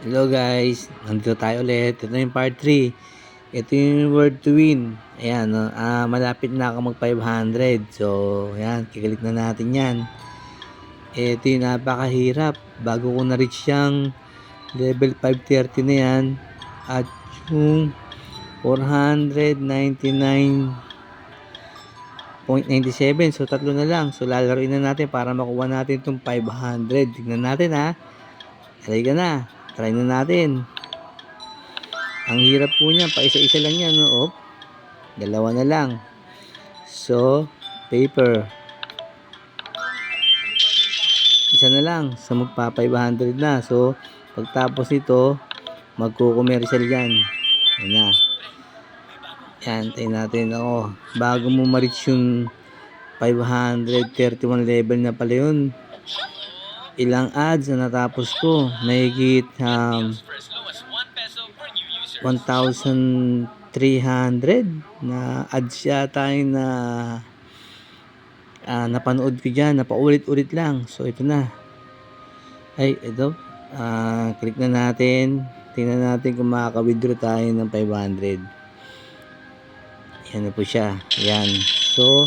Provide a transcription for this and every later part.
Hello guys, nandito tayo ulit. Ito na yung part 3. Ito yung word to win. Ayan, no? ah, malapit na ako mag 500. So, ayan, kiklik na natin yan. Ito yung napakahirap. Bago ko na-reach yung level 530 na yan. At yung 499.97. So, tatlo na lang. So, lalaroin na natin para makuha natin itong 500. Tignan natin ha. Halika na. Try na natin. Ang hirap po niya. Pa isa-isa lang yan. No? Op. Dalawa na lang. So, paper. Isa na lang. So, magpa 500 na. So, pagtapos nito, magko-commercial yan. Yan na. Yan, tayo natin. Ako, bago mo ma-reach yung 531 level na pala yun, ilang ads na natapos ko. Mahigit um, 1,300 na ads yata yung na ah, napanood ko dyan. Napaulit-ulit lang. So, ito na. Ay, ito. Ah, click na natin. Tingnan natin kung makaka-withdraw tayo ng 500. Yan na po siya. Yan. So,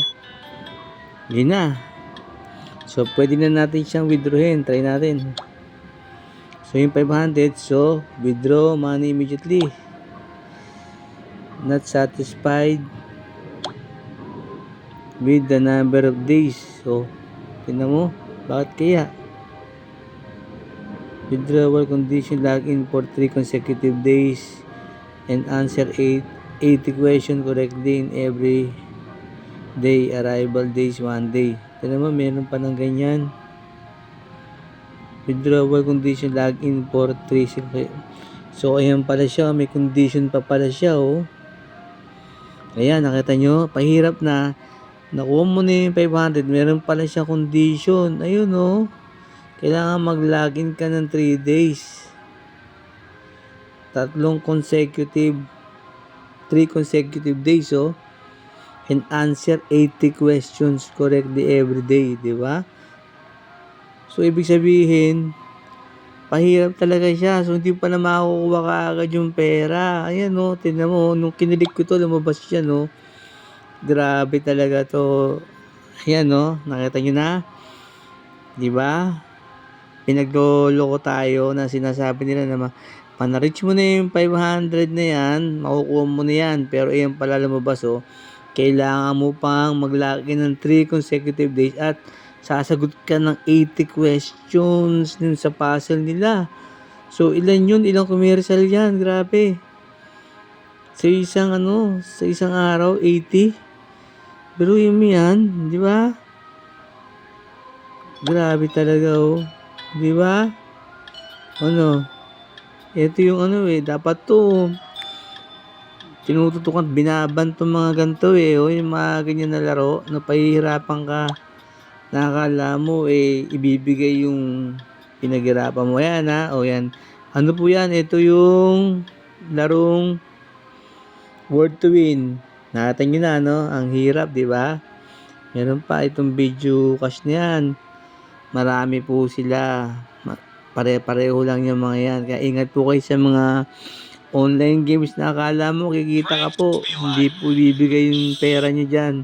yun na. So, pwede na natin siyang withdrawin. Try natin. So, yung 500. So, withdraw money immediately. Not satisfied with the number of days. So, tingnan mo. Bakit kaya? Withdrawal condition login for 3 consecutive days and answer 8 80 question correctly in every day arrival days one day. Tignan mo, meron pa ng ganyan. Withdrawal condition login for 3 sec- So, ayan pala siya. May condition pa pala siya, oh. Ayan, nakita nyo? Pahirap na. Nakuha mo na yung 500. Meron pala siya condition. Ayun, oh. Kailangan mag-login ka ng 3 days. Tatlong consecutive 3 consecutive days, oh. And answer 80 questions correctly every day, di ba? So, ibig sabihin, pahirap talaga siya. So, hindi pa na makukuha ka agad yung pera. Ayan, no. Tignan mo, nung kinilig ko to, lumabas siya, no. Grabe talaga to. Ayan, no. Nakita nyo na. Di ba? Pinaglolo ko tayo na sinasabi nila na Pana-reach mo na yung 500 na yan, makukuha mo na yan. Pero ayan pala lumabas, oh. Kailangan mo pang maglaki ng 3 consecutive days at sasagot ka ng 80 questions dun sa puzzle nila. So, ilan yun? Ilang commercial yan? Grabe. Sa isang ano, sa isang araw, 80. Pero yun yan, di ba? Grabe talaga, oh. Di ba? Ano? Ito yung ano eh, dapat to tinututukan, binaban tong mga ganito eh, o yung mga ganyan na laro, na pahihirapan ka, nakakala mo eh, ibibigay yung pinaghirapan mo. Yan ha, o yan. Ano po yan? Ito yung larong word to win. Nakita nyo na, no? Ang hirap, di ba? Meron pa itong video cash na yan. Marami po sila. Pare-pareho lang yung mga yan. Kaya ingat po kayo sa mga online games na akala mo kikita ka po. Hindi po bibigay yung pera nyo dyan.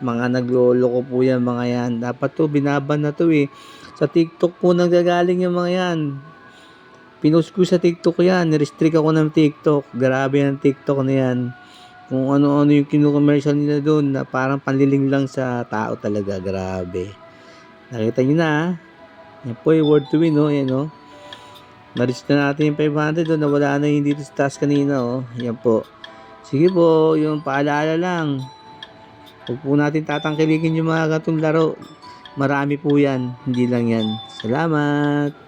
Mga naglolo ko po yan mga yan. Dapat to, binaban na to eh. Sa TikTok po nanggagaling yung mga yan. Pinost ko sa TikTok yan. Nirestrict ako ng TikTok. Grabe ang TikTok na yan. Kung ano-ano yung kinukommercial nila doon na parang panliling lang sa tao talaga. Grabe. Nakita nyo na ah. Yan po yung word to win, no? Yan, no? Na-reach na natin yung 500, no? Nawala na yung dito sa task kanina, oh. Yan po. Sige po, yung paalala lang. Huwag po natin tatangkilikin yung mga gatong laro. Marami po yan. Hindi lang yan. Salamat.